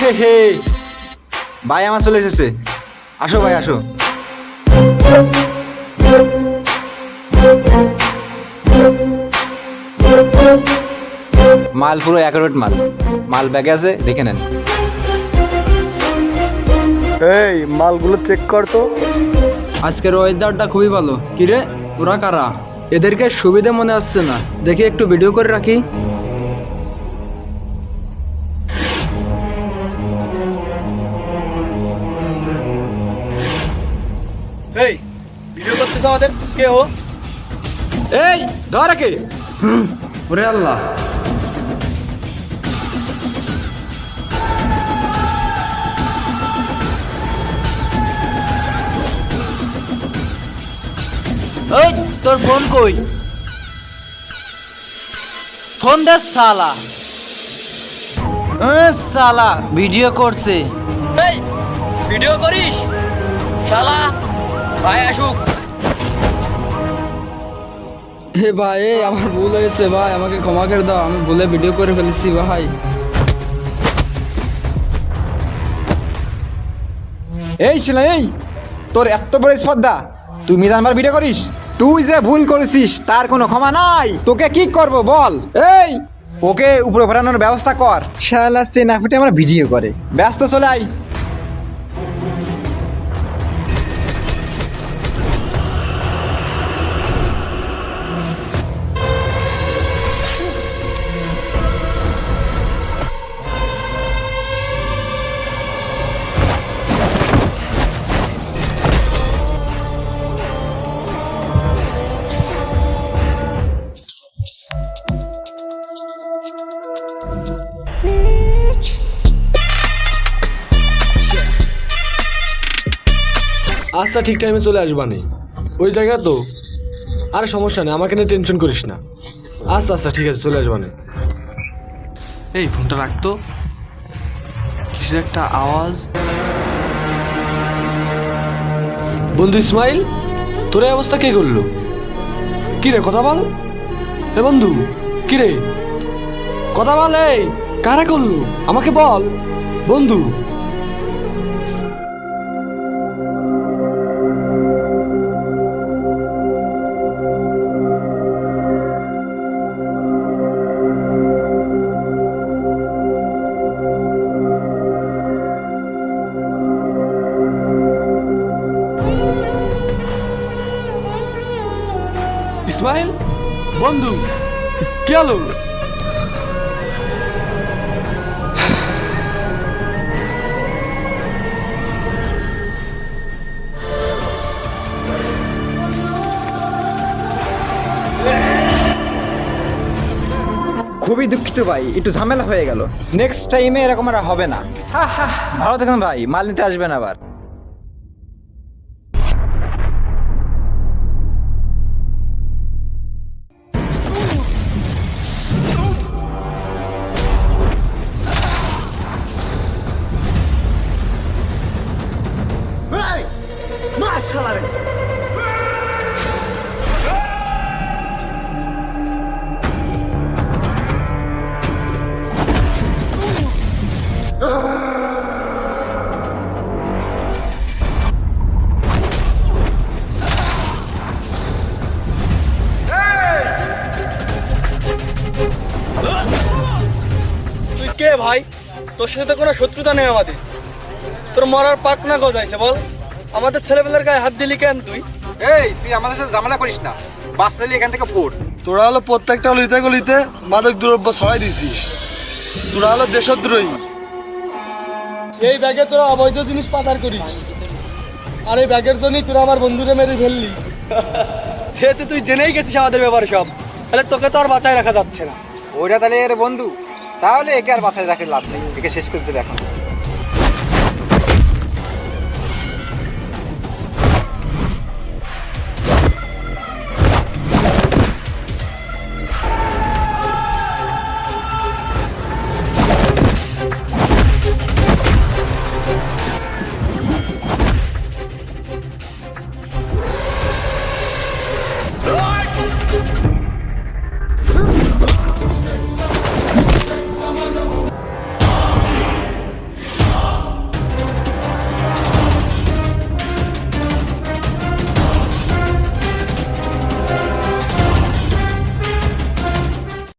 হে হে। ভাই আমার চলে এসেছে। আসো ভাই আসো। মাল পুরো অ্যাকুরেট মাল। মাল ব্যাগে আছে দেখে নেন। এই মালগুলো চেক কর তো। আজকের ওয়েদারটা খুবই ভালো। কিরে? ওরা কারা? এদেরকে সুবিধা মনে আসছে না। দেখি একটু ভিডিও করে রাখি। আমাদের? কে ও? এই ধর কে ওরে আল্লাহ। ওই তোর ফোন কই? ফোন দে সালা। সালা ভিডিও করছে। এই ভিডিও করিস? শালা ভাই আসুক। হে ভাই আমার ভুল হয়েছে ভাই আমাকে ক্ষমা করে দাও আমি ভুলে ভিডিও করে ফেলেছি ভাই। এই ছিল এই তোর এত বড় স্পর্ধা তুই মিজান ভাই ভিডিও করিস? তুই যে ভুল করেছিস তার কোনো ক্ষমা নাই। তোকে কি করব বল? এই ওকে উপরে ভরানোর ব্যবস্থা কর। শালা চেনা ফুটে আমরা ভিডিও করে। ব্যস্ত চলে আই আচ্ছা ঠিক টাইমে চলে আসবানি ওই জায়গা তো? আরে সমস্যা নেই আমাকে নিয়ে টেনশন করিস না। আচ্ছা আচ্ছা ঠিক আছে চলে আসবানি এই ফোনটা রাখতো কিসের একটা আওয়াজ? বন্ধু ইসমাইল তোর এই অবস্থা কে করল? কি রে কথা বল। এ বন্ধু কি রে? কথা বল এই কারা করল? আমাকে বল। বন্ধু ইসমাইল বন্ধু কি হলো? খুবই দুঃখিত ভাই একটু ঝামেলা হয়ে গেল। নেক্সট টাইমে এরকম আর হবে না। হা, হা, ভালো থাকুন ভাই মাল নিতে আসবেন আবার। তুই কে ভাই? তোর সাথে তো কোনো শত্রুতা নেই আমাদের। তোর মরার পাক না গজাইছে, বল। আমাদের ছেলেপেলের গায়ে হাত দিলি কেন তুই? এই তুই আমাদের সাথে ঝামেলা করিস না। বাস চালিয়ে এখান থেকে পড়। তোরা হলো প্রত্যেকটা গলিতে গলিতে মাদক দ্রব্য ছড়াই দিছিস। তোরা হলো দেশদ্রোহী। এই ব্যাগে তোরা অবৈধ জিনিস পাচার করিস। আর এই ব্যাগের জন্যই তোরা আমার বন্ধুরে মেরে ফেললি। সেহেতু তুই জেনেই গেছিস আমাদের ব্যাপারে সব তাহলে তোকে তো আর বাঁচায় রাখা যাচ্ছে না। ওইটা তাহলে এর বন্ধু। তাহলে একে আর বাসায় রাখে লাভ নেই। একে শেষ করে দেবে এখন।